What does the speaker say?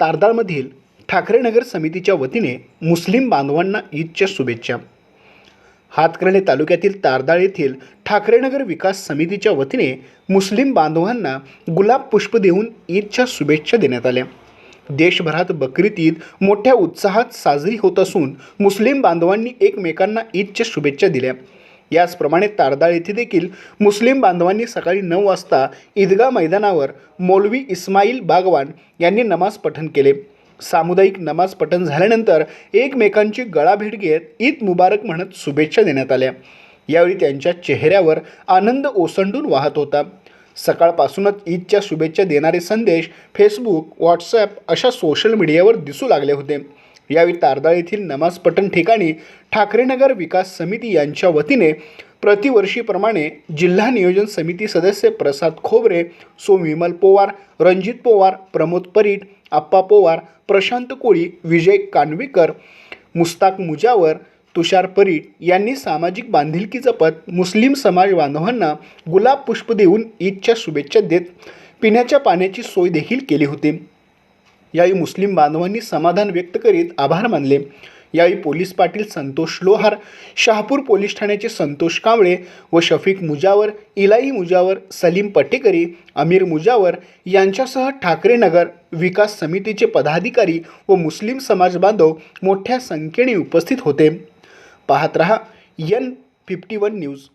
तारदाळमधील ठाकरेनगर समितीच्या वतीने मुस्लिम बांधवांना ईदच्या शुभेच्छा. हातकर्णे तालुक्यातील तारदाळ येथील ठाकरेनगर विकास समितीच्या वतीने मुस्लिम बांधवांना गुलाब पुष्प देऊन ईदच्या शुभेच्छा देण्यात आल्या. देशभरात बकरीत ईद मोठ्या उत्साहात साजरी होत असून मुस्लिम बांधवांनी एकमेकांना ईदच्या शुभेच्छा दिल्या. याचप्रमाणे तारदाळ येथे देखील मुस्लिम बांधवांनी सकाळी नऊ वाजता ईदगा मैदानावर मौलवी इस्माईल बागवान यांनी नमाज पठण केले. सामुदायिक नमाज पठण झाल्यानंतर एकमेकांची गळाभेट घेत ईद मुबारक म्हणत शुभेच्छा देण्यात आल्या. यावेळी त्यांच्या चेहऱ्यावर आनंद ओसंडून वाहत होता. सकाळपासूनच ईदच्या शुभेच्छा देणारे संदेश फेसबुक व्हॉट्सॲप अशा सोशल मीडियावर दिसू लागले होते. यावेळी तारदाळ येथील नमाज पठण ठिकाणी ठाकरेनगर विकास समिती यांच्या वतीने प्रतिवर्षीप्रमाणे जिल्हा नियोजन समिती सदस्य प्रसाद खोबरे सो विमल पोवार रणजित पोवार प्रमोद परीट आप्पा पोवार प्रशांत कोळी विजय कानवेकर मुस्ताक मुजावर तुषार परीट यांनी सामाजिक बांधिलकी जपत मुस्लिम समाज बांधवांना गुलाब पुष्प देऊन ईदच्या शुभेच्छा देत पिण्याच्या पाण्याची सोय देखील केली होती. यावेळी मुस्लिम बांधवांनी समाधान व्यक्त करीत आभार मानले. यावेळी पोलीस पाटील संतोष लोहार शहापूर पोलीस ठाण्याचे संतोष कांबळे व शफिक मुजावर इलाई मुजावर सलीम पटेकरी अमीर मुजावर यांच्यासह ठाकरे नगर विकास समितीचे पदाधिकारी व मुस्लिम समाज बांधव मोठ्या संख्येने उपस्थित होते. पाहत रहा यन फिफ्टी वन न्यूज.